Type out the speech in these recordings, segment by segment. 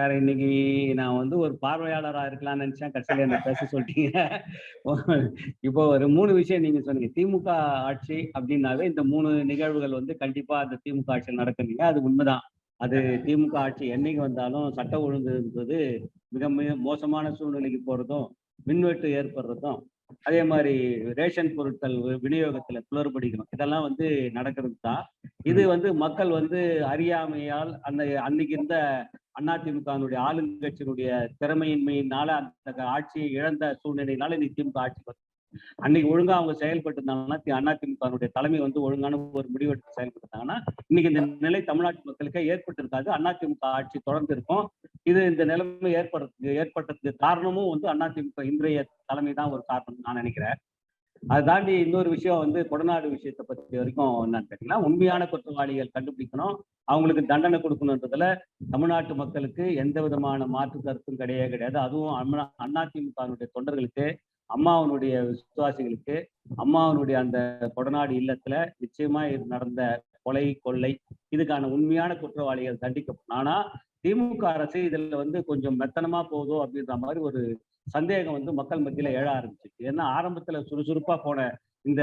Sir இன்னைக்கு நான் வந்து ஒரு பார்வையாளரா இருக்கலாம்னு நினைச்சேன். கடைசியில் என்ன பேச சொல்லிட்டீங்க. இப்போ ஒரு மூணு விஷயம் நீங்க சொன்னீங்க. திமுக ஆட்சி அப்படின்னாவே இந்த மூணு நிகழ்வுகள் வந்து கண்டிப்பா அந்த திமுக ஆட்சியில் நடக்குறீங்க அது உண்மைதான். அது திமுக ஆட்சி என்னைக்கு வந்தாலும் சட்ட ஒழுங்கு இருந்தது மிக மிக மோசமான சூழ்நிலைக்கு போறதும் மின்வெட்டு ஏற்படுறதும் அதே மாதிரி ரேஷன் பொருட்கள் விநியோகத்துல குளறுபடிக்கணும் இதெல்லாம் வந்து நடக்கிறது தான் இது வந்து மக்கள் வந்து அறியாமையால் அந்த அன்னைக்கு இருந்த அதிமுகனுடைய ஆளுங்கட்சியினுடைய திறமையின்மையினால அந்த ஆட்சியை இழந்த சூழ்நிலையினால இன்னைக்கு திமுக ஆட்சி அன்னைக்கு ஒழுங்கா அவங்க செயல்பட்டு இருந்தாங்கன்னா அதிமுகனுடைய தலைமை வந்து ஒழுங்கான ஒரு முடிவெடுத்து செயல்பட்டாங்கன்னா இன்னைக்கு இந்த நிலை தமிழ்நாட்டு மக்களுக்கு ஏற்பட்டிருக்காது. அதிமுக ஆட்சி தொடர்ந்து இருக்கும். இது இந்த நிலைமை ஏற்படுறதுக்கு ஏற்பட்டதுக்கு காரணமும் வந்து அதிமுக இன்றைய தலைமை தான் ஒரு காரணம் நான் நினைக்கிறேன். அதை தாண்டி இன்னொரு விஷயம் வந்து கொடநாடு விஷயத்தை பத்தி வரைக்கும் என்னன்னு கேட்டீங்கன்னா உண்மையான குற்றவாளிகள் கண்டுபிடிக்கணும். அவங்களுக்கு தண்டனை கொடுக்கணுன்றதுல தமிழ்நாட்டு மக்களுக்கு எந்த விதமான மாற்று கருத்தும் கிடையவே கிடையாது. அதுவும் அண்ணா தொண்டர்களுக்கு அம்மாவனுடைய விசுவாசிகளுக்கு அம்மாவனுடைய அந்த கொடநாடு இல்லத்துல நிச்சயமா இது நடந்த கொலை கொள்ளை இதுக்கான உண்மையான குற்றவாளிகள் தண்டிக்கப்படும் ஆனா திமுக அரசு இதுல வந்து கொஞ்சம் மெத்தனமா போகுதோ அப்படின்ற மாதிரி ஒரு சந்தேகம் வந்து மக்கள் மத்தியில எழ ஆரம்பிச்சிச்சு ஏன்னா ஆரம்பத்துல சுறுசுறுப்பா போன இந்த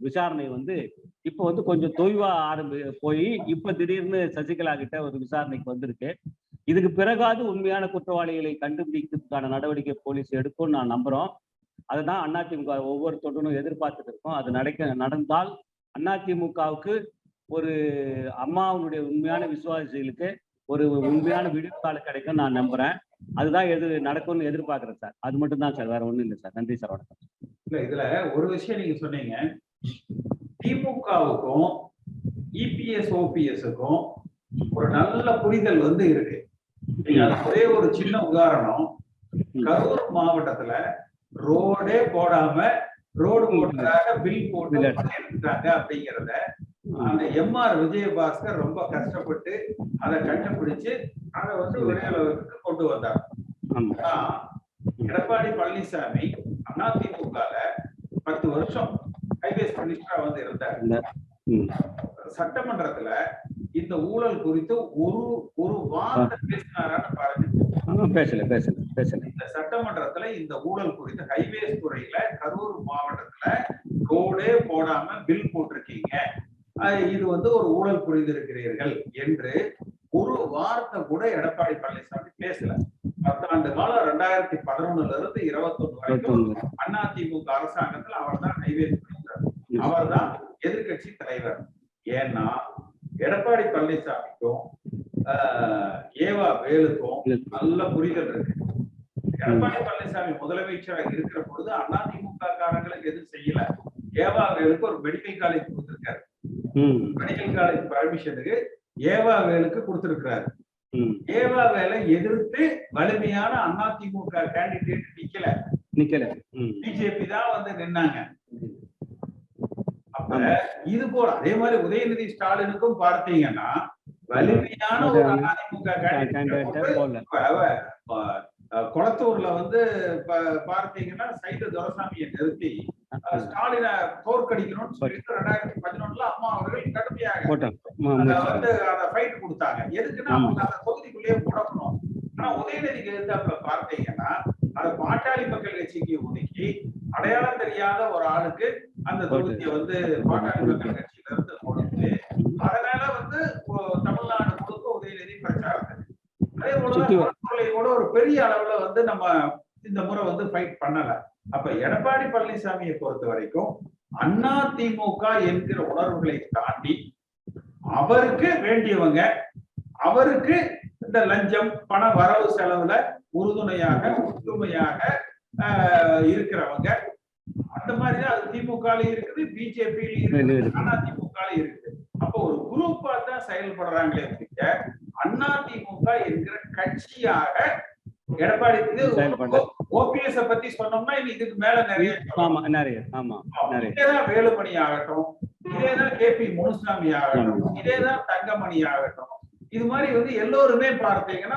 விசாரணை வந்து இப்போ வந்து கொஞ்சம் தொய்வா ஆரம்பி போய் இப்ப திடீர்னு சசிகலா கிட்ட ஒரு விசாரணைக்கு வந்திருக்கு. இதுக்கு பிறகாவது உண்மையான குற்றவாளிகளை கண்டுபிடிக்கிறதுக்கான நடவடிக்கை போலீஸ் எடுக்கும்னு நான் நம்புறோம். அதுதான் அதிமுக ஒவ்வொரு தொண்டனும் எதிர்பார்த்துட்டு இருக்கோம். அது நடக்க நடந்தால் அதிமுகவுக்கு ஒரு அம்மாவுடைய உண்மையான விசுவாசிகளுக்கு ஒரு உண்மையான விடுதலை கிடைக்கும் நான் நம்புறேன். அதுதான் எது நடக்கும்னு எதிர்பார்க்கிறேன் சார். அது மட்டும் தான் சார் வேற ஒண்ணும் இல்லை சார். நன்றி சார் வணக்கம். இல்ல இதுல ஒரு விஷயம் நீங்க சொன்னீங்க. திமுகவுக்கும் இபிஎஸ் ஓபிஎஸ்க்கும் ஒரு நல்ல புரிதல் வந்து இருக்கு. ஒரே ஒரு சின்ன உதாரணம். கரூர் மாவட்டத்துல ரோடே போடாம ரோடு போட்டதாக பில் போட்டு அப்படிங்கிறத அந்த எம்ஆர் விஜயபாஸ்கர் ரொம்ப கஷ்டப்பட்டு அதை கண்டுபிடிச்சு அதை வந்து ஒரே அளவுக்கு கொண்டு வந்தார். எடப்பாடி பழனிசாமி அதிமுகல பத்து வருஷம் ஹைவேஸ் மினிஸ்டரா வந்து இருந்தார். சட்டமன்றத்துல இந்த ஊழல் குறித்து ஒரு ஒரு வார்த்தை பேசினாரான்னு பாருங்க. பேசல பேசல பேசல. இந்த சட்டமன்றத்துல இந்த ஊழல் குறித்து ஹைவேஸ் துறையில கரூர் மாவட்டத்துல ரோடே போடாம பில் போட்டிருக்கீங்க. இது வந்து ஒரு ஊழல் புரிந்திருக்கிறீர்கள் என்று ஒரு வார்த்தை கூட எடப்பாடி பழனிசாமி பேசல. பத்தாண்டு காலம் ரெண்டாயிரத்தி பதினொன்னுல இருந்து இருபத்தொன்னு வரைக்கும் அதிமுக அரசாங்கத்துல அவர் தான் ஹைவேஸ் மினிஸ்டர் அவர் தான் எதிர்கட்சி தலைவர். ஏன்னா எடப்பாடி பழனிசாமிக்கும் ஏவா வேலுக்கும் நல்ல புரிதல் இருக்கு. எடப்பாடி பழனிசாமி முதலமைச்சராக இருக்கிற பொழுது அதிமுக காரங்களுக்கு எதுவும் செய்யல. ஏவா வேலுக்கு ஒரு மெடிக்கல் காலேஜ் மெடிக்கல் காலேஜ் பர்மிஷனுக்கு ஏவா வேலுக்கு கொடுத்திருக்கிறாரு. ஏவா வேலை எதிர்த்து வலிமையான அதிமுக கேண்டிடேட் நிக்கல. நிக்கல. பிஜேபி தான் வந்து நின்னாங்க. அப்ப. இது போல அதே மாதிரி உதயநிதி ஸ்டாலினுக்கும் பார்த்தீங்கன்னா வலிமையான ஒரு அதிமுக candidate குளத்தூர்ல வந்து பார்த்தீங்கன்னா சைது துரசாமியை நிறுத்தி ஸ்டாலினை தோற்கடிக்கணும்னு சொல்லிட்டு ரெண்டாயிரத்தி பதினொன்னுல அம்மா அவர்கள் கடுமையாக வந்து அத ஃபைட் கொடுத்தாங்க. எதுக்குன்னா. அவங்க அந்த தொகுதிக்குள்ளேயே முடக்கணும் ஆனா உதயநிதிக்கு எதிர்த்தாப்புல பார்த்தீங்கன்னா அத பாட்டாளி மக்கள் கட்சிக்கு ஒதுக்கி அடையாளம் தெரியாத ஒரு ஆளுக்கு அந்த தொகுதியை வந்து பாட்டாளி மக்கள் கட்சியில இருந்து கொடுத்து அதனால வந்து தமிழ்நாடு முழுக்க உதயநிதி பிரச்சாரம் அதே போல வர- கூட ஒரு பெரிய அளவுல வந்து நம்ம இந்த முறை வந்து ஃபைட் பண்ணல. அப்ப எடப்பாடி பழனிசாமியை பொறுத்த வரைக்கும் அண்ணா திமுக என்கிற உணர்வுகளை தாண்டி அவருக்கு வேண்டியவங்க அவருக்கு இந்த லஞ்சம் பண வரவு செலவுல உறுதுணையாக ஒற்றுமையாக இருக்கிறவங்க. அந்த மாதிரி தான் அது திமுகலையும் இருக்குது பிஜேபியிலும் இருக்குது இருக்குது. அண்ணா திமுகலையும் இருக்குது. அப்போ ஒரு குரூப்பா தான் செயல்படுறாங்களே ஒழிய அண்ணா திமுக என்கிற கட்சியாக எடப்பாடி ஓபிஎஸ் பத்தி சொன்னோம்னா இதுக்கு மேல நிறைய ஆமா நிறைய ஆமா நிறைய. இதேதான் வேலுமணி ஆகட்டும் இதேதான் கே பி முனுசாமி ஆகட்டும் இதேதான் தங்கமணி ஆகட்டும். இது மாதிரி வந்து எல்லோருமே பார்த்தீங்கன்னா.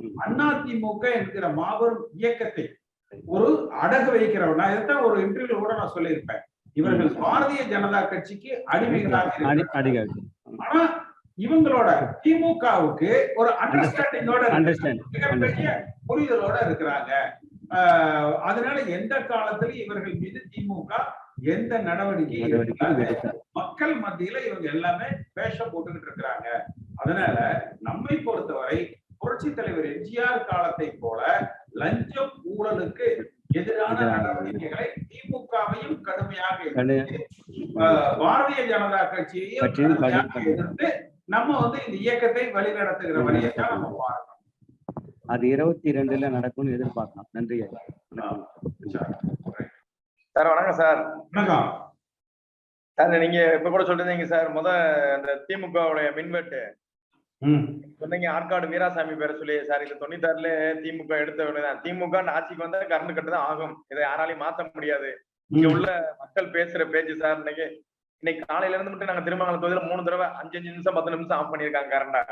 ம். அதிமுக என்கிற மாபெரும் இயக்கத்தை ஒரு அடகு வைக்கிறவன் இதைத்தான் ஒரு இன்டர்வியூ கூட நான் சொல்லியிருப்பேன். இவர்கள் பாரதிய ஜனதா கட்சிக்கு அடிமைகளாக ஆனா இவங்களோட திமுகவுக்கு ஒரு அண்டர்ஸ்டாண்டிங்கோட அண்டர்ஸ்டாண்ட் மிகப்பெரிய புரிதலோட இருக்கிறாங்க அதனால எந்த காலத்திலும் இவர்கள் மீது திமுக எந்த நடவடிக்கை நடவடிக்கை எடுக்காது. எடுக்காது. மக்கள் மத்தியில இவங்க எல்லாமே வேஷம் போட்டுக்கிட்டு இருக்கிறாங்க அதனால நம்மை பொறுத்தவரை புரட்சி தலைவர் எம்ஜிஆர் காலத்தை போல லஞ்சம் ஊழலுக்கு எதிரான நடவடிக்கைகளை திமுகவையும் கடுமையாக பாரதிய ஜனதா கட்சியையும் எதிர்த்து நம்ம வந்து இந்த இயக்கத்தை வழிநடத்துகிற வழியை தான் நம்ம பார்க்கணும் அது இருபத்தி ரெண்டுல நடக்கும்னு எதிர்பார்க்கலாம். நன்றி. சார் வணக்கம் சார். வணக்கம். சார் நீங்க இப்ப கூட சொல்லிருந்தீங்க சார் முத அந்த திமுகவுடைய மின்வெட்டு. ம். சொன்னீங்க ஆற்காடு வீராசாமி பேரை சொல்லி. சார் இது தொண்ணூத்தாறுல திமுக எடுத்த விடதான் திமுக ஆட்சிக்கு வந்தா கரண்ட் கட்டு தான் ஆகும். இதை யாராலையும் மாத்த முடியாது. இங்க. உள்ள மக்கள் பேசுற பேச்சு சார் இன்னைக்கு இன்னைக்கு காலையில இருந்து மட்டும் நாங்க திருமங்கலம் தொகுதியில மூணு தடவை அஞ்சு அஞ்சு நிமிஷம் பத்து நிமிஷம் ஆஃப் பண்ணிருக்காங்க கரண்டா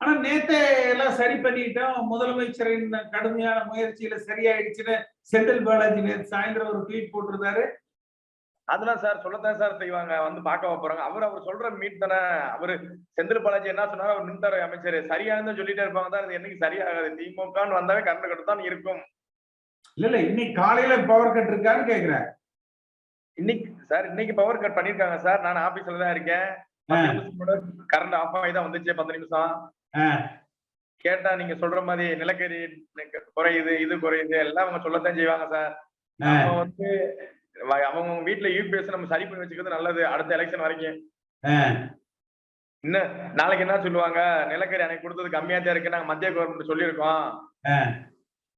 ஆனா நேத்தே எல்லாம் சரி பண்ணிட்டோம். முதலமைச்சரின் கடுமையான முயற்சியில சரியாயிடுச்சுன்னு செந்தில் பாலாஜி நேத்து சாயந்தரம் ஒரு ட்வீட் போட்டிருந்தாரு. அதெல்லாம் சார் சொல்லத்தான் சார் செய்வாங்க. வந்து பார்க்க போறாங்க. அவர் அவர் சொல்ற மீட் தானே. அவரு செந்தில் பாலாஜி என்ன சொன்னாரு அவர் மின்துறை அமைச்சர். சரியானது சொல்லிட்டே இருப்பாங்க தான் அது என்னைக்கு சரியாகாது. திமுகன்னு வந்தாவே கரண்ட் கட்டு தான் இருக்கும். இல்ல இல்ல இன்னைக்கு காலையில பவர் கட் இருக்கான்னு கேக்குறேன். இன்னைக்கு சார் இன்னைக்கு பவர் கட் பண்ணிருக்காங்க சார் நான் ஆபீஸ்ல தான் இருக்கேன் கரண்ட் ஆஃப் ஆகி தான் வந்துச்சு பத்து நிமிஷம். கேட்டா நீங்க சொல்ற மாதிரி நிலக்கரி குறையுது இது குறையுது எல்லாம் அவங்க சொல்லத்தான் செய்வாங்க சார். நம்ம வந்து அவங்க வீட்டுல யூபிஎஸ் நம்ம சரி பண்ணி வச்சுக்கிறது நல்லது அடுத்த எலெக்ஷன் வரைக்கும். இன்னும் நாளைக்கு என்ன சொல்லுவாங்க நிலக்கரி அன்னைக்கு கொடுத்தது கம்மியா தான் இருக்கு நாங்க மத்திய கவர்மெண்ட் சொல்லியிருக்கோம்.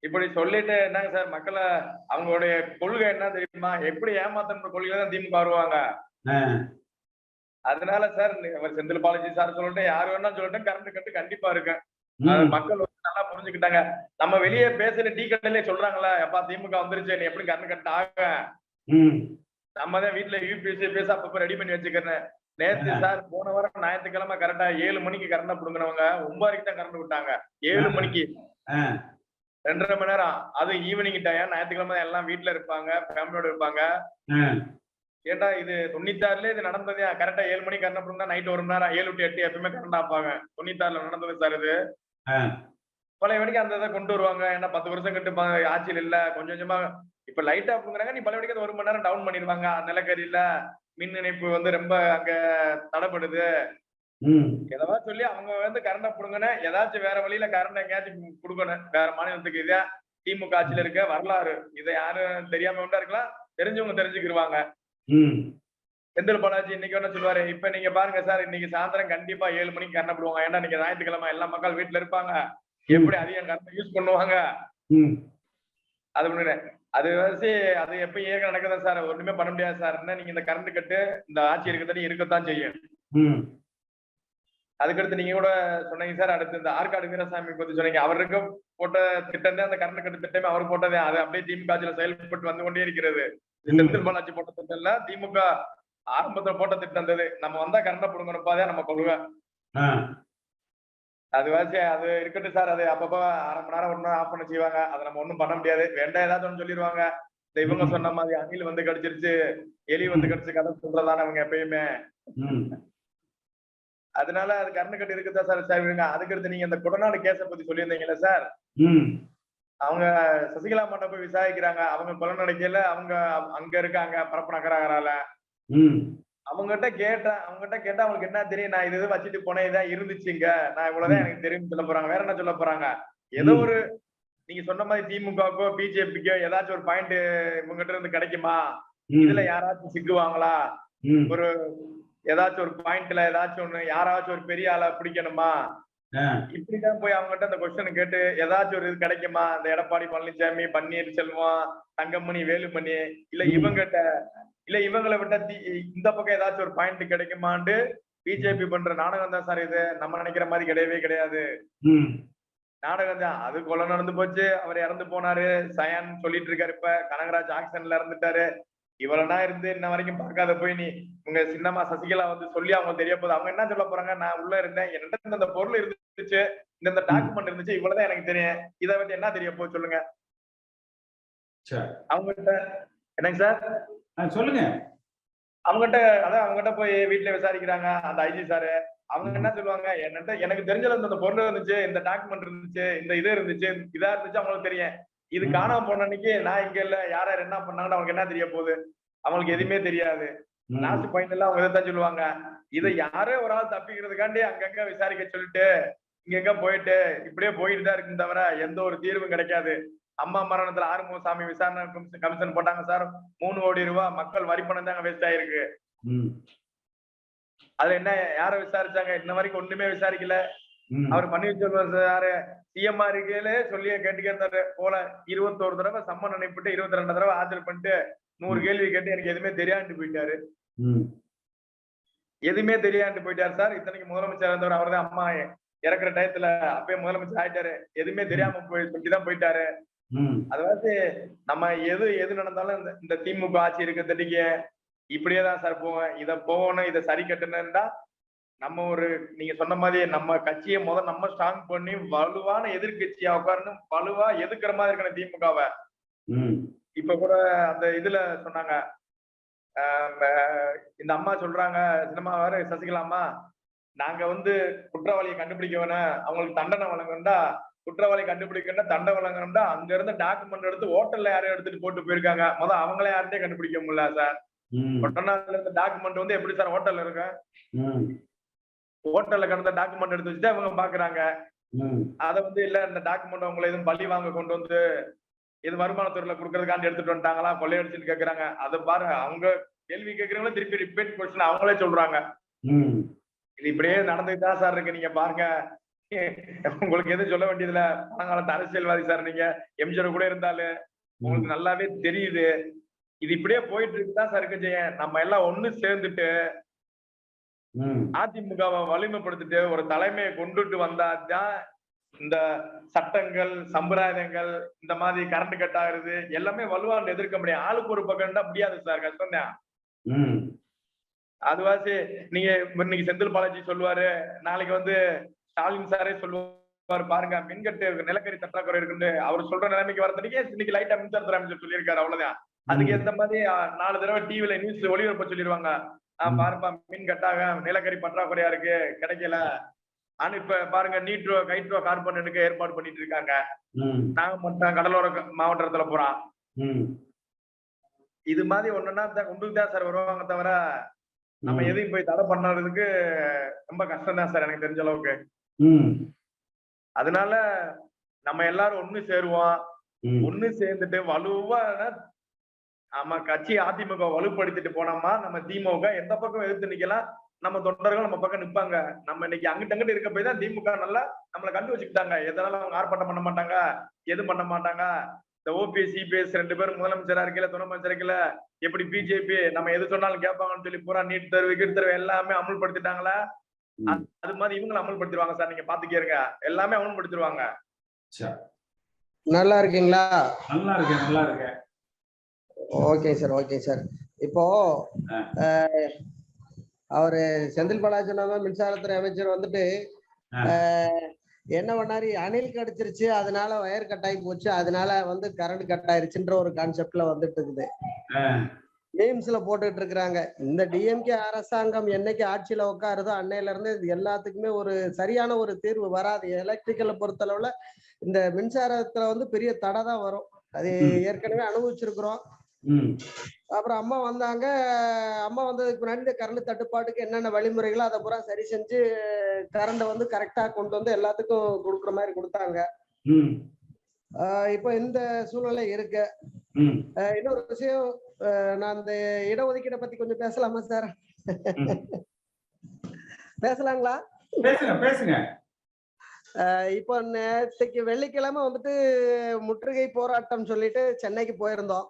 இப்படி சொல்லிட்டு என்னங்க சார் மக்களை அவங்களுடைய கொள்கை என்ன தெரியுமா? எப்படி ஏமாத்தன்ற கொள்கை தான் திமுக வருவாங்க. அதனால சார் செந்தில் பாலாஜி சார் சொல்லட்டும் யார் வேணா சொல்லட்டும் கரண்ட் கட்டு கண்டிப்பா இருக்கு அது ம். மக்கள் வந்து நல்லா புரிஞ்சுக்கிட்டாங்க. நம்ம வெளியே பேசுற டீ கடையிலே சொல்றாங்களா எப்பா திமுக வந்துருச்சு நீ எப்படி கரண்ட் கட்டு ஆக. நம்ம தான் வீட்டுல யூபிஎஸ்சி பேச அப்பப்ப ரெடி பண்ணி வச்சுக்கிறேன் நேத்து சார் போன வாரம் ஞாயிற்றுக்கிழமை கரெக்டா ஏழு மணிக்கு கரண்ட் புடுங்கினவங்க ஒன்பதரைக்கு தான் கரண்ட் விட்டாங்க. ஏழு மணிக்கு. ரெண்டரை மணி நேரம். அது ஈவினிங் டைம் ஞாயிற்றுக்கிழமை எல்லாம் வீட்டுல இருப்பாங்க ஃபேமிலியோட இருப்பாங்க. ஏன்டா இது தொண்ணூத்தாறுல இது நடந்தது? கரெக்டா ஏழு மணிக்கு கரண்ட் புடுங்கினா நைட் ஒரு மணி நேரம். ஏழு டு எட்டு எப்பவுமே கரண்ட் ஆப்பாங்க தொண்ணூத்தாறுல நடந்தது சார் இது. பழைய வரைக்கும் அந்த இதை கொண்டு வருவாங்க. ஏன்னா பத்து வருஷம் கட்டு ஆட்சியில் இல்ல. கொஞ்சம் கொஞ்சமா இப்ப லைட்டா புங்குறாங்க நீ பழைய வரைக்கும் ஒரு மணி நேரம் டவுன் பண்ணிடுவாங்க. நிலக்கரியில மின் இணைப்பு வந்து ரொம்ப அங்க தடைப்படுது. எதவா சொல்லி அவங்க வந்து கரண்ட புடுங்கன்னு ஏதாச்சும் வேற வழியில கரண்ட் எங்கேயாச்சும் கொடுக்கணும் வேற மாநிலத்துக்கு இதே திமுக ஆட்சியில இருக்க வரலாறு இதை யாரும் தெரியாம வேண்டா இருக்கலாம். தெரிஞ்சவங்க தெரிஞ்சுக்கிருவாங்க. செந்தில் பாலாஜி இன்னைக்கு என்ன சொல்லுவாரு? இப்ப நீங்க பாருங்க சார் இன்னைக்கு சாயந்தரம் கண்டிப்பா ஏழு மணிக்கு கரண்ட் போடுவாங்க. ஏன்னா இன்னைக்கு ஞாயிற்றுக்கிழமை எல்லா மக்கள் வீட்டுல இருப்பாங்க. எப்படி அதிகம் கரண்ட் யூஸ் பண்ணுவாங்க. அது ஒண்ணு அது வச்சு அது எப்ப ஏக நடக்குதா சார் ஒண்ணுமே பண்ண முடியாது சார். நீங்க இந்த கரண்ட் கட்டு இந்த ஆட்சி இருக்கத்தானே இருக்கத்தான் செய்யும். அதுக்கடுத்து நீங்க கூட சொன்னீங்க சார் அடுத்து இந்த ஆற்காடு வீரசாமி பத்தி சொன்னீங்க. அவருக்கு போட்ட திட்டம் அந்த கரண்ட் கட்டு திட்டமே அவர் போட்டதே. அது அப்படியே திமுக ஆட்சியில செயல்பட்டு வந்து கொண்டே இருக்கிறது. செந்தில் பாலாஜி போட்ட திட்டம் இல்ல. திமுக ஆரம்பத்துல போட்ட திட்டம் இருந்தது நம்ம வந்தா கரண்ட புடுங்கணுப்பாதான் நம்ம கொள்கை. அது வாசி அது இருக்கட்டும் சார். அது அப்பப்போ அரை மணி நேரம் நேரம் ஆஃப் பண்ண செய்வாங்க. அதை நம்ம ஒண்ணும் பண்ண முடியாது. வேண்டாம் ஏதாச்சும் ஒண்ணு சொல்லிடுவாங்க இந்த இவங்க சொன்ன மாதிரி அணில் வந்து கடிச்சிருச்சு எலி வந்து கடிச்சு கதை சொல்றதான அவங்க எப்பயுமே. அதனால அது கரண்ட் கட்டு இருக்குதா சார்? சார் விடுங்க. அதுக்கடுத்து நீங்க இந்த கொடநாடு கேஸை பத்தி சொல்லியிருந்தீங்கல்ல சார். அவங்க சசிகலா மண்ட போய் விசாரிக்கிறாங்க. அவங்க கொலை நடக்கையில அவங்க அங்க இருக்காங்க பரப்பு நகரால ம். அவங்ககிட்ட கேட்டேன் அவங்ககிட்ட கேட்டா அவங்களுக்கு என்ன தெரியும்? நான் இது இது வச்சுட்டு போனேன் இதான் இருந்துச்சுங்க நான் இவ்வளவுதான் எனக்கு தெரியும் சொல்ல போறாங்க. வேற என்ன சொல்ல போறாங்க? ஏதோ. ஒரு நீங்க சொன்ன மாதிரி திமுகக்கோ பிஜேபிக்கோ ஏதாச்சும் ஒரு பாயிண்ட் இவங்ககிட்ட இருந்து கிடைக்குமா. இதுல யாராச்சும் சிக்குவாங்களா. ஒரு ஏதாச்சும் ஒரு பாயிண்ட்ல ஏதாச்சும் ஒண்ணு யாராச்சும் ஒரு பெரிய ஆளை பிடிக்கணுமா. இப்படிதான் போய் அவங்ககிட்ட அந்த கொஸ்டின் கேட்டு ஏதாச்சும் ஒரு இது கிடைக்குமா? இந்த எடப்பாடி பழனிசாமி பன்னீர்செல்வம் தங்கமணி வேலுமணி இல்ல. இவங்கிட்ட இல்ல இவங்களை விட்ட தி- இந்த பக்கம் ஏதாச்சும் ஒரு பாயிண்ட் கிடைக்குமான்னு பிஜேபி பண்ற நாடகம் தான் சார் இது. நம்ம நினைக்கிற மாதிரி கிடையவே கிடையாது. நாடகம் தான். அது கொலை நடந்து போச்சு. அவர் இறந்து போனாரு. சயான் சொல்லிட்டு இருக்காரு இப்ப. கனகராஜ் ஆக்சன்ல இறந்துட்டாரு. இவளனா இருந்து இன்ன வரைக்கும் பார்க்காத போய் நீ உங்க சின்னம்மா சசிகலா வந்து சொல்லி அவங்க தெரிய போகுது. அவங்க என்ன சொல்ல போறாங்க? நான் உள்ள இருந்தேன். என்கிட்ட இந்த பொருள் இருந்துச்சு. இந்த டாக்குமெண்ட் இருந்துச்சு. இவ்வளவுதான் எனக்கு தெரியும். இதை பத்தி என்ன தெரிய போகுது சொல்லுங்க. சரி. அவங்ககிட்ட என்னங்க சார்? சொல்லுங்க. அவங்ககிட்ட அதான் அவங்ககிட்ட போய் வீட்டுல விசாரிக்கிறாங்க. அந்த ஐஜி சாரு. அவங்க என்ன சொல்லுவாங்க? என்னட்ட எனக்கு தெரிஞ்சது அந்த பொருள் இருந்துச்சு. இந்த டாக்குமெண்ட் இருந்துச்சு. இந்த இது இருந்துச்சு. இதா இருந்துச்சு அவங்களுக்கு தெரியும். இது. காணாம போன அன்னைக்கு நான் இங்க இல்ல. யார் யார் என்ன பண்ணாங்கன்னு அவங்களுக்கு என்ன தெரிய போகுது? அவங்களுக்கு எதுவுமே தெரியாது. லாஸ்ட் பாயிண்ட் எல்லாம் அவங்க இதைத்தான் சொல்லுவாங்க? இதை யாரோ ஒரு ஆள் தப்பிக்கிறதுக்காண்டி அங்கங்க விசாரிக்க சொல்லிட்டு இங்கங்க போயிட்டு இப்படியே போயிட்டு தான் இருக்குன்னு தவிர எந்த ஒரு தீர்வும் கிடைக்காது. அம்மா மரணத்துல ஆறுமுகசாமி விசாரணை கமிஷன் போட்டாங்க சார். மூணு கோடி ரூபாய் மக்கள் வரி பணம் தாங்க வேஸ்ட் ஆயிருக்கு. அதுல என்ன யார விசாரிச்சாங்க? இன்ன வரைக்கும் ஒண்ணுமே விசாரிக்கல. அவர் பன்னீர்செல்வம் சாரு சிஎம்ஆ இருக்கையிலே சொல்லியே கேட்டு கேட்டாரு போல இருபத்தோரு தடவை சம்மன் அனுப்பிட்டு இருபத்தி ரெண்டு தடவை ஆஜர் பண்ணிட்டு நூறு கேள்வி கேட்டு எனக்கு எதுவுமே தெரியாண்டு போயிட்டாரு. எதுவுமே தெரியாண்டு போயிட்டாரு சார். இத்தனைக்கு முதலமைச்சர் இருந்தவர் அவர்தான் அம்மா. இறக்குற டயத்துல அப்பயே முதலமைச்சர் ஆயிட்டாரு. எதுவுமே தெரியாம போய் சொல்லிதான் போயிட்டாரு. அதாவது நம்ம எது எது நடந்தாலும் இந்த- இந்த திமுக ஆட்சி இருக்கிறதுக்கு இப்படியே தான் சார் போவேன். இத போகணும் இதை சரி கட்டணும்டா. நம்ம ஒரு நீங்க சொன்ன மாதிரி நம்ம கட்சியை முதல் நம்ம ஸ்ட்ராங் பண்ணி வலுவான எதிர்க்கட்சியா உட்காரணும் வலுவா எதிர்க்கிற மாதிரி இருக்கணும் திமுகவை. இப்ப கூட அந்த இதுல சொன்னாங்க. இந்த அம்மா சொல்றாங்க சினிமா வேற சசிகலா அம்மா நாங்க வந்து குற்றவாளியை கண்டுபிடிக்க வேணாம் அவங்களுக்கு தண்டனை வழங்கணும்டா குற்றவாளி கண்டுபிடிக்கணும்னா தண்டனை வழங்கணும்டா. அங்க இருந்து டாக்குமெண்ட் எடுத்து ஹோட்டல்ல யாரையும் எடுத்துட்டு போட்டு போயிருக்காங்க. முதல் அவங்களே யார்கிட்டயும் கண்டுபிடிக்க முடியல சார். டாக்குமெண்ட் வந்து எப்படி சார் ஹோட்டல்ல இருக்கு. ஹோட்டல்ல கடந்த டாக்குமெண்ட் எடுத்து வச்சுட்டு அவங்க பாக்குறாங்க. அதை வந்து இல்ல இந்த டாக்குமெண்ட் உங்களை எதுவும் பழி வாங்க கொண்டு வந்து இது வருமானத்துறையில கொடுக்கறதுக்காண்டி எடுத்துட்டு வந்துட்டாங்களா? கொள்ளையடிச்சுன்னு கேக்குறாங்க. அதை பாருங்க அவங்க கேள்வி கேக்குறவங்களே திருப்பி ரிப்பீட் கொஸ்டின் அவங்களே சொல்றாங்க. இது இப்படியே நடந்துட்டு தான் சார் இருக்கு? நீங்க பாருங்க. உங்களுக்கு எதுவும் சொல்ல வேண்டியதுல பழங்காலத்து அரசியல்வாதி சார் நீங்க. எம்ஜிஆர் கூட இருந்தாலு. உங்களுக்கு நல்லாவே தெரியுது. இது இப்படியே போயிட்டு இருக்குதான் சார் இருக்கு நம்ம எல்லாம் ஒண்ணு சேர்ந்துட்டு. அதிமுகவை வலிமைப்படுத்திட்டு ஒரு தலைமையை கொண்டுட்டு வந்தாதான் இந்த சட்டங்கள் சம்பிரதாயங்கள் இந்த மாதிரி கரண்ட் கட் ஆகுறது எல்லாமே வலுவான எதிர்க்க முடியும். ஆளுக்கு ஒரு பக்கம் முடியாது சார் கஷ்டம் தான். அதுவாசி நீங்க இன்னைக்கு செந்தில் பாலாஜி சொல்லுவாரு நாளைக்கு வந்து ஸ்டாலின் சாரே சொல்லுவாரு பாருங்க மின்கட்டு நிலக்கரி பற்றாக்குறை இருக்குன்னு. அவர் சொல்ற நிலைமைக்கு வரதுக்கே இன்னைக்கு லைட்டா மின்சாரத்துறை அமைச்சர் சொல்லியிருக்காரு அவ்வளவுதான். அதுக்கு ஏத்த மாதிரி நாலு தடவை டிவில நியூஸ் ஒளிபரப்ப சொல்லிடுவாங்க ஆஹ். பாருப்பா மின் கட்டாக நிலக்கரி பற்றாக்குறையா இருக்கு கிடைக்கல ஆனா இப்ப பாருங்க நீட்ரோ கைட்ரோ கார்பனுக்கு ஏற்பாடு பண்ணிட்டு இருக்காங்க. நாகப்பட்டினம் கடலோர மாவட்டத்துல போறான். இது மாதிரி ஒண்ணுன்னா கொண்டு தான் சார் வருவாங்க தவிர நம்ம. எதையும் போய் தடை பண்ணறதுக்கு ரொம்ப கஷ்டம் தான் சார் எனக்கு தெரிஞ்ச அளவுக்கு. அதனால நம்ம எல்லாரும் ஒண்ணு சேருவோம். ஒண்ணு சேர்ந்துட்டு வலுவா நம்ம கட்சி அதிமுக வலுப்படுத்திட்டு போனோமா நம்ம திமுக எந்த பக்கம் எதிர்த்து நிக்கலாம்? நம்ம தொண்டர்கள் நம்ம பக்கம் நிப்பாங்க. நம்ம இன்னைக்கு அங்கிட்ட அங்கிட்ட இருக்க போய் தான் திமுக நல்லா நம்மளை கண்டு வச்சுக்கிட்டாங்க. எதனால அவங்க ஆர்ப்பாட்டம் பண்ண மாட்டாங்க? எது பண்ண மாட்டாங்க? இந்த ஓபிஎஸ் சிபிஎஸ் ரெண்டு பேரும் முதலமைச்சரா இருக்கல துணை அமைச்சர் இருக்கல எப்படி பிஜேபி நம்ம எது சொன்னாலும் கேட்பாங்கன்னு சொல்லி பூரா நீட் தேர்வு கீட் தேர்வு எல்லாமே அமல்படுத்திட்டாங்களா. அது மாதிரி இவங்களும் அமல்படுத்திடுவாங்க சார். நீங்க பாத்துக்கேருங்க. எல்லாமே அமல்படுத்திடுவாங்க. சரி. நல்லா இருக்கீங்களா? நல்லா இருக்கேன் நல்லா இருக்கேன். ஓகே சார் ஓகே சார் இப்போ அவரு செந்தில் பாலாஜி சொன்னாங்க மின்சாரத்துறை அமைச்சர் வந்துட்டு என்ன பண்ணாரு? அணில் கடிச்சிருச்சு அதனால வயர் கட் ஆகி போச்சு அதனால வந்து கரண்ட் கட் ஆயிருச்சுன்ற ஒரு கான்செப்ட்ல வந்துட்டு இருக்குது. மீம்ஸ்ல போட்டுட்டு இருக்கிறாங்க. இந்த டிஎம்கே அரசாங்கம் என்னைக்கு ஆட்சியில உட்காருதோ அன்னையில இருந்து இது எல்லாத்துக்குமே ஒரு சரியான ஒரு தீர்வு வராது. எலக்ட்ரிக்கலை பொறுத்தளவுல இந்த மின்சாரத்துல வந்து பெரிய தடை தான் வரும். அது. ஏற்கனவே அனுபவிச்சிருக்கிறோம். அப்புறம் அம்மா வந்தாங்க. அம்மா வந்ததுக்கு முன்னாடி இந்த கரண்ட் தட்டுப்பாட்டுக்கு என்னென்ன வழிமுறைகளோ அதை பூரா சரி செஞ்சு கரண்ட்டை வந்து கரெக்டா கொண்டு வந்து எல்லாத்துக்கும் கொடுக்குற மாதிரி கொடுத்தாங்க. இப்போ இந்த சூழ்நிலை இருக்கு. இன்னொரு விஷயம் நான் இந்த இடஒதுக்கீடை பத்தி கொஞ்சம் பேசலாமா சார். பேசலாங்களா? பேசுங்க பேசுங்க. இப்போ நேற்றுக்கு வெள்ளிக்கிழமை வந்துட்டு முற்றுகை போராட்டம் சொல்லிட்டு சென்னைக்கு போயிருந்தோம்.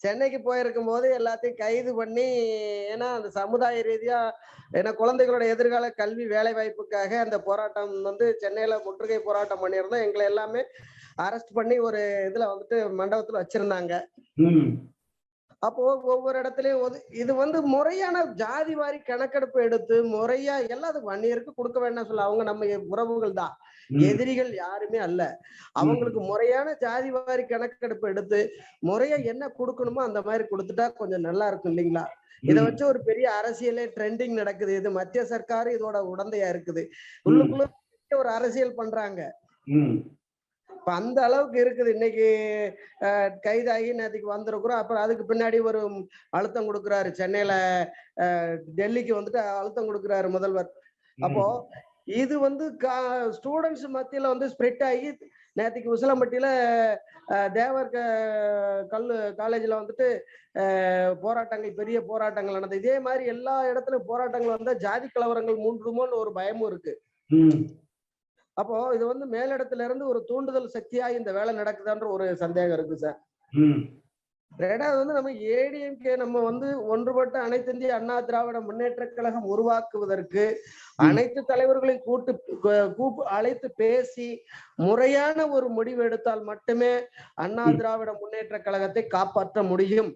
சென்னைக்கு போயிருக்கும் போது எல்லாத்தையும் கைது பண்ணி ஏன்னா அந்த சமுதாய ரீதியா ஏன்னா குழந்தைகளோட எதிர்கால கல்வி வேலை வாய்ப்புக்காக அந்த போராட்டம் வந்து சென்னையில முற்றுகை போராட்டம் பண்ணியிருந்தோம் எங்களை எல்லாமே அரெஸ்ட் பண்ணி ஒரு இதுல வந்துட்டு மண்டபத்துல வச்சிருந்தாங்க. அப்போ ஒவ்வொரு இடத்துலயும் இது வந்து முறையான ஜாதி வாரி கணக்கெடுப்பு எடுத்து முறையா எல்லாத்துக்கும் வன்னியருக்கு கொடுக்க வேண்டாம் சொல்ல அவங்க நம்ம உறவுகள் தான். எதிரிகள் யாருமே அல்ல. அவங்களுக்கு முறையான ஜாதி வாரி கணக்கெடுப்பு எடுத்து முறையா என்ன கொடுக்கணுமோ அந்த மாதிரி கொடுத்துட்டா கொஞ்சம் நல்லா இருக்கும் இல்லைங்களா? இதை வச்சு ஒரு பெரிய அரசியலே ட்ரெண்டிங் நடக்குது. இது மத்திய சர்க்காரு இதோட உடந்தையா இருக்குது. உள்ளுக்குள்ள ஒரு அரசியல் பண்றாங்க. ம், இப்ப அந்த அளவுக்கு இருக்குது. இன்னைக்கு கைதாகி நேற்றுக்கு வந்திருக்கிறோம். அப்புறம் அதுக்கு பின்னாடி ஒரு அழுத்தம் கொடுக்குறாரு. சென்னையில டெல்லிக்கு வந்துட்டு அழுத்தம் கொடுக்குறாரு முதல்வர். அப்போ இது வந்து ஸ்டூடெண்ட்ஸ் மத்தியில வந்து ஸ்ப்ரெட் ஆகி நேற்றுக்கு உசிலம்பட்டியில தேவர் க- கல்லு காலேஜ்ல வந்துட்டு போராட்டங்கள் பெரிய போராட்டங்கள் நடந்தது. இதே மாதிரி எல்லா இடத்துலயும் போராட்டங்கள் வந்தா ஜாதி கலவரங்கள் மூன்றுமோன்னு ஒரு பயமும் இருக்கு. அப்போ இது வந்து மேலிடத்துல இருந்து ஒரு தூண்டுதல் சக்தியா இந்த வேலை நடக்குதான்ற ஒரு சந்தேகம் இருக்கு சார் ரெண்டாவது வந்து நம்ம ஏடிஎம்கே நம்ம வந்து ஒன்றுபட்ட அனைத்து இந்திய அண்ணா திராவிட முன்னேற்ற கழகம் உருவாக்குவதற்கு அனைத்து தலைவர்களையும் கூட்டு கூப்பு அழைத்து பேசி முறையான ஒரு முடிவு எடுத்தால் மட்டுமே அண்ணா திராவிட முன்னேற்ற கழகத்தை காப்பாற்ற முடியும்.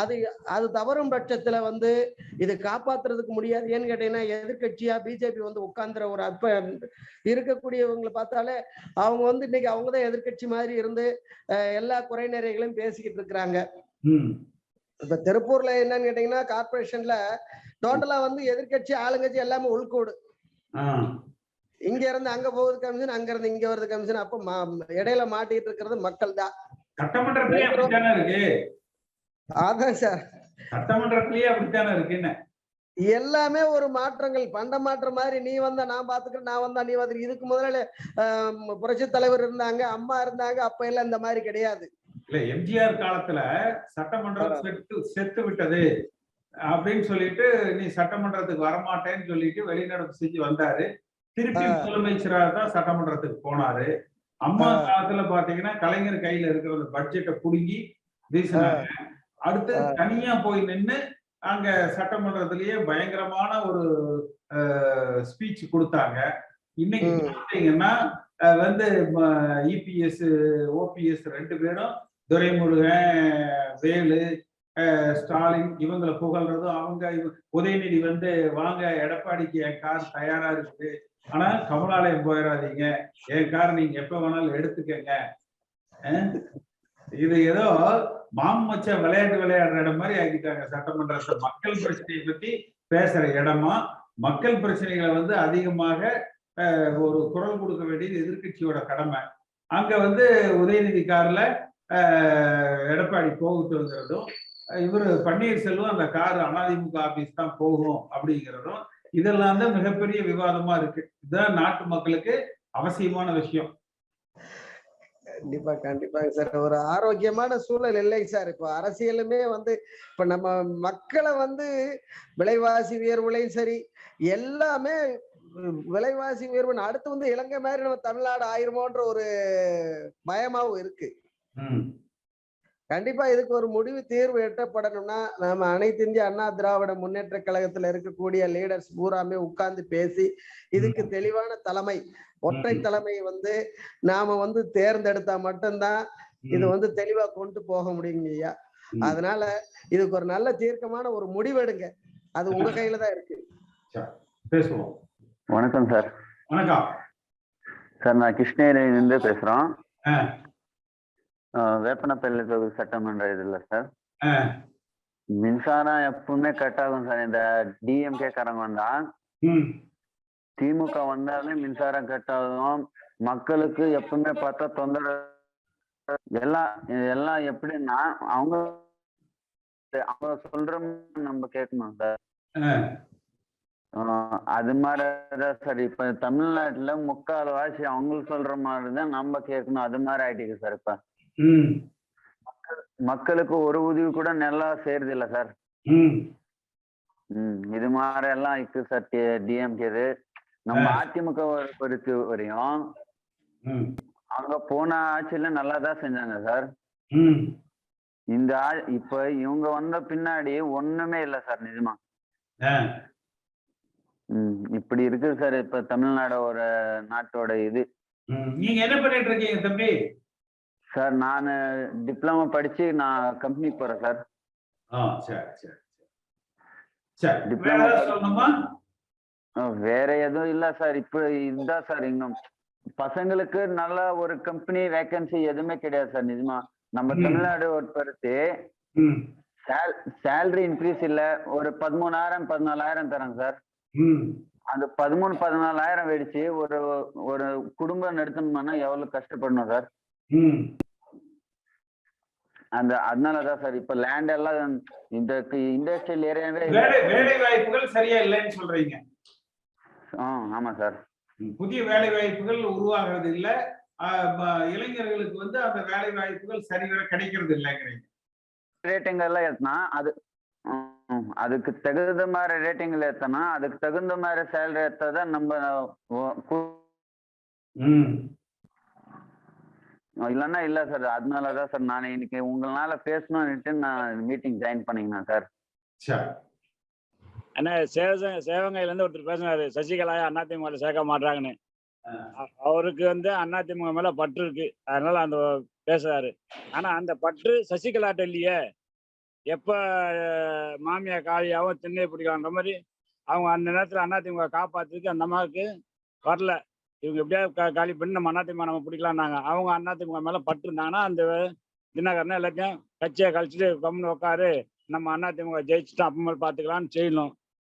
அது அது தவறும் பட்சத்துல வந்து இது காப்பாத்துறதுக்கு முடியாது. ஏன்னு கேட்டீங்கன்னா எதிர்க்கட்சியா பிஜேபி வந்து உட்கார்ந்துற ஒரு அப்ப இருக்கக்கூடியவங்களை பார்த்தாலே அவங்க வந்து இன்னைக்கு அவங்க தான் எதிர்க்கட்சி மாதிரி இருந்து எல்லா குறை நிறைகளையும் பேசிக்கிட்டு இருக்கிறாங்க. இப்ப திருப்பூர்ல என்னன்னு கேட்டீங்கன்னா கார்பரேஷன்ல டோட்டலா வந்து எதிர்க்கட்சி ஆளுங்கட்சி எல்லாமே உள்கூடு. இங்க இருந்து அங்க போகுது கமிஷன் அங்க இருந்து இங்க வருது கமிஷன். அப்ப இடையில மாட்டிட்டு இருக்கிறது மக்கள் தான். அதான் சார். சட்டமன்றத்திலேயே அப்படித்தானே இருக்குன்னு எல்லாமே ஒரு மாற்றங்கள். பண்ட மாற்றம் மாதிரி நீ வந்தா நான் பாத்துக்கிறேன் நான் வந்தா நீ வந்து இதுக்கு முதல்ல புரட்சி தலைவர் இருந்தாங்க அம்மா இருந்தாங்க அப்ப எல்லாம் இந்த மாதிரி கிடையாது. இல்ல எம்ஜிஆர் காலத்துல சட்டமன்றம் செத்து செத்து விட்டது அப்படின்னு சொல்லிட்டு நீ சட்டமன்றத்துக்கு வரமாட்டேன்னு சொல்லிட்டு வெளிநடப்பு செஞ்சு வந்தாரு. திருப்பி. முதலமைச்சராக தான் சட்டமன்றத்துக்கு போனாரு. அம்மா. காலத்துல பாத்தீங்கன்னா கலைஞர் கையில இருக்கிற பட்ஜெட்டை புடுங்கி வீசினாங்க. அடுத்து. தனியா போய் நின்னு அங்க சட்டமன்றத்திலேயே பயங்கரமான ஒரு ஸ்பீச் கொடுத்தாங்க. இன்னைக்கு அஹ், வந்து இபிஎஸ் ஓபிஎஸ் ரெண்டு பேரும் துரைமுருகன் வேலு ஸ்டாலின் இவங்களை புகழ்றதும் அவங்க உதயநிதி வந்து வாங்க எடப்பாடிக்கு என் கார் தயாரா இருக்குது ஆனா கமலாலயம் போயிடாதீங்க என் கார் நீங்க எப்ப வேணாலும் எடுத்துக்கங்க. இது ஏதோ மாமச்ச விளையாட்டு விளையாடுற இடம் மாதிரி ஆக்கிட்டாங்க சட்டமன்றத்தை மக்கள் பிரச்சனையை பத்தி பேசுற இடமா மக்கள் பிரச்சனைகளை வந்து அதிகமாக ஒரு குரல் கொடுக்க வேண்டியது எதிர்க்கட்சியோட கடமை. அங்க வந்து உதயநிதி கார்ல எடப்பாடி போகுதுங்கிறதும் இவர் பன்னீர்செல்வம் அந்த கார் அதிமுக ஆபீஸ் தான் போகும் அப்படிங்கிறதும் இதெல்லாம் தான் மிகப்பெரிய விவாதமா இருக்கு. இதுதான் நாட்டு மக்களுக்கு அவசியமான விஷயம். கண்டிப்பா கண்டிப்பாங்க சார். ஒரு ஆரோக்கியமான சூழல் இல்லைங்க சார். இப்போ அரசியலுமே வந்து இப்ப நம்ம மக்களை வந்து விலைவாசி உயர்வுலையும் சரி எல்லாமே விலைவாசி உயர்வு. அடுத்து வந்து இலங்கை மாதிரி நம்ம தமிழ்நாடு ஆயிருமோன்ற ஒரு பயமாவும் இருக்கு. கண்டிப்பா இதுக்கு ஒரு முடிவு தீர்வு எட்டப்படணும்னா நம்ம அனைத்து இந்திய அண்ணா திராவிட முன்னேற்ற கழகத்துல இருக்கக்கூடிய லீடர்ஸ் பூராமே உட்கார்ந்து பேசி இதுக்கு தெளிவான தலைமை. ஒற்றை. தலைமை வந்து நாம வந்து தேர்ந்தெடுத்தா மட்டும்தான் இது வந்து தெளிவா கொண்டு போக முடியுங்க ஐயா. அதனால இதுக்கு ஒரு நல்ல தீர்க்கமான ஒரு முடிவெடுங்க அது உங்க கையில தான் இருக்கு. பேசுவோம். வணக்கம் சார். வணக்கம். சார் நான் கிருஷ்ணகிரியிலிருந்து பேசுறோம். வேப்பனப்பள்ளி தொகுதி சட்டமன்ற இதுல சார். மின்சாரம் எப்பவுமே கட் ஆகும் சார். இந்த டிஎம்கே காரங்க வந்தா ம், திமுக வந்தாலே மின்சாரம் கட் ஆகும் மக்களுக்கு எப்பவுமே பார்த்தா தொந்தரவு. எல்லாம் எல்லாம் எப்படின்னா அவங்க அவங்க சொல்ற நம்ம கேட்கணும் சார். அது மாதிரிதான் சார். இப்ப தமிழ்நாட்டுல முக்கால் வாசி அவங்களுக்கு சொல்ற மாதிரிதான் நம்ம கேட்கணும். அது மாதிரி ஆயிட்டுக்கு சார் இப்ப. மக்களுக்கு ஒரு உதவி கூட நல்லா செய்யறது இல்ல சார். இது மாதிரி எல்லாம் இருக்கு சார். டிஎம்கே நம்ம. அதிமுக பொறுத்த வரையும் ம், அங்க போன ஆட்சியில நல்லா தான் செஞ்சாங்க சார். இந்த இப்ப இவங்க வந்த பின்னாடி ஒண்ணுமே இல்ல சார் நிஜமா. இப்படி இருக்கு சார் இப்ப தமிழ்நாடோட நாட்டோட இது. நீங்க என்ன பண்ணிட்டு இருக்கீங்க தம்பி? சார் நான் டிப்ளமோ படிச்சு நான் கம்பெனிக்கு போறேன் சார். ஆ சரி சரி சரி. சரி வேற எதுவும் இல்ல சார். இப்ப இதுதான் சார் இன்னும். பசங்களுக்கு நல்ல ஒரு கம்பெனி வேகன்சி எதுவுமே கிடையாது சார் நிஜமா. நம்ம. தமிழ்நாடு பொறுத்து ம். சேலரி இன்க்ரீஸ் இல்ல. ஒரு பதிமூணாயிரம் பதினாலாயிரம் தராங்க சார். அந்த பதிமூணு பதினாலாயிரம் வெடிச்சு ஒரு ஒரு குடும்பம் நடத்தணும்னா எவ்வளவு கஷ்டப்படணும் சார்? அந்த அதனாலதான் சார். இப்ப லேண்ட் எல்லாம் இந்த இண்டஸ்ட்ரியல் ஏரியாவே வேலை வாய்ப்புகள் சரியா இல்லைன்னு சொல்றீங்க. ஆ ஆமா சார். புதிய வேலை வாய்ப்புகள் உருவாகிறது இல்ல இளைஞர்களுக்கு வந்து அந்த வேலை வாய்ப்புகள் சரிவர கிடைக்கிறது இல்லைங்கிறீங்க. ரேட்டிங் எல்லாம் ஏத்தினா அது அதுக்கு தகுந்த மாதிரி ரேட்டிங்ல ஏத்தனா அதுக்கு தகுந்த மாதிரி சேலரி ஏத்தாதான் நம்ம இல்லைன்னா இல்ல சார். அதனாலதான் சார் நான் இன்னைக்கு உங்களால பேசணும்னுட்டு நான் மீட்டிங் ஜாயின் பண்ணிக்கினேன் சார். சரி. அண்ணா சேவ சேவங்கையில இருந்து ஒருத்தர் பேசினாரு. சசிகலாயா அதிமுக சேர்க்க மாட்டாங்கன்னு. அவருக்கு வந்து அதிமுக மேல பற்று இருக்கு. அதனால அந்த பேசுறாரு. ஆனா அந்த பற்று சசிகலாட்ட இல்லையே. எப்ப மாமியா காளியாவும் திண்ணை பிடிக்கலான்ற மாதிரி அவங்க அந்த நேரத்துல அதிமுக காப்பாத்துக்கு அந்த அம்மாவுக்கு வரல. இவங்க எப்படியாவது காலி பண்ணி நம்ம அதிமுக நம்ம பிடிக்கலாம்னாங்க. அவங்க அதிமுக மேல பற்று இருந்தாங்கன்னா அந்த தினகரனை எல்லாத்தையும் கட்சியை கழிச்சிட்டு கம்முன்னு உட்காரு நம்ம அதிமுக ஜெயிச்சுட்டோம் அப்புறமேல் பார்த்துக்கலாம்னு செய்யணும்.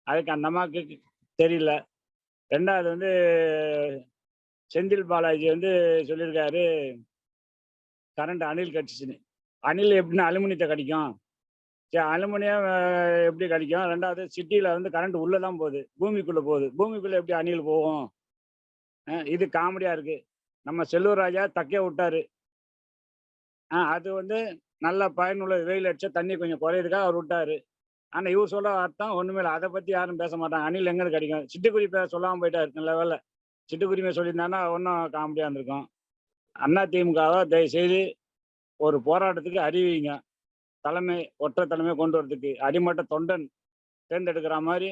அதுக்கு அந்த அம்மாவுக்கு தெரியல. ரெண்டாவது வந்து செந்தில் பாலாஜி வந்து சொல்லியிருக்காரு கரண்ட் அணில் கடிச்சிச்சுன்னு அணில் எப்படின்னா அலுமினியத்தை கடிக்கும். சரி அலுமினியம் எப்படி கடிக்கும்? ரெண்டாவது சிட்டியில் வந்து கரண்ட் உள்ளே தான் போகுது. பூமிக்குள்ளே போகுது. பூமிக்குள்ளே எப்படி அணில் போகும்? இது காமெடியாக இருக்குது நம்ம செல்லூர் ராஜா தக்கே விட்டாரு. ஆ அது வந்து நல்ல பயனுள்ள வெயில் அடிச்சா தண்ணி கொஞ்சம் குறையுதுக்காக அவர் விட்டாரு. ஆனா இவர் சொல்ற அர்த்தம் ஒண்ணுமே இல்லை. அதை பத்தி யாரும் பேச மாட்டாங்க. அணில் எங்க கிடைக்கும்? சிட்டுக்குருவி பேர் சொல்லாம போயிட்டா இருக்கு லெவல்ல சிட்டுக்குருவியை சொல்லியிருந்தாங்கன்னா ஒன்றும் காமெடியா இருந்திருக்கும். அண்ணா திமுகவை தயவு செய்து ஒரு போராட்டத்துக்கு அறிவிங்க. தலைமை ஒற்றை தலைமை கொண்டு வரதுக்கு. அடிமட்ட தொண்டன் தேர்ந்தெடுக்கிற மாதிரி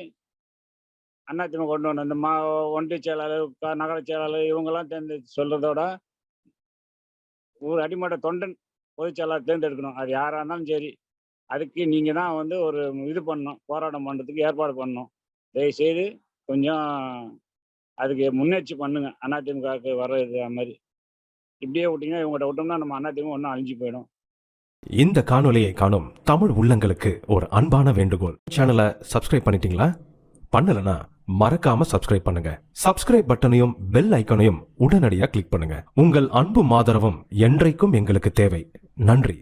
அண்ணா திமுக கொண்டு வரணும். இந்த மா ஒன்றிய செயலாளர் நகர செயலாளர் இவங்கெல்லாம் தேர்ந்து சொல்றதோட ஒரு அடிமட்ட தொண்டன் பொதுச் செயலாளர் தேர்ந்தெடுக்கணும். அது யாரா இருந்தாலும் சரி. அதுக்கு நீங்கள் தான் வந்து ஒரு இது பண்ணணும் போராட்டம் பண்ணுறதுக்கு ஏற்பாடு பண்ணணும். தயவுசெய்து கொஞ்சம் அதுக்கு முன்னெச்சரி பண்ணுங்க. அதிமுகவுக்கு வர்றது இது மாதிரி. இப்படியே விட்டீங்கன்னா இவங்ககிட்ட விட்டோம்னா நம்ம அதிமுக ஒன்றும் அழிஞ்சு போயிடும். இந்த காணொலியை காணும் தமிழ் உள்ளங்களுக்கு ஒரு அன்பான வேண்டுகோள். சேனலை சப்ஸ்கிரைப் பண்ணிட்டீங்களா? பண்ணலனா மறக்காம சப்ஸ்கிரைப் பண்ணுங்க. சப்ஸ்கிரைப் பட்டனையும் பெல் ஐக்கனையும் உடனடியாக கிளிக் பண்ணுங்க. உங்கள் அன்பும் ஆதரவும் என்றைக்கும் எங்களுக்கு தேவை. நன்றி.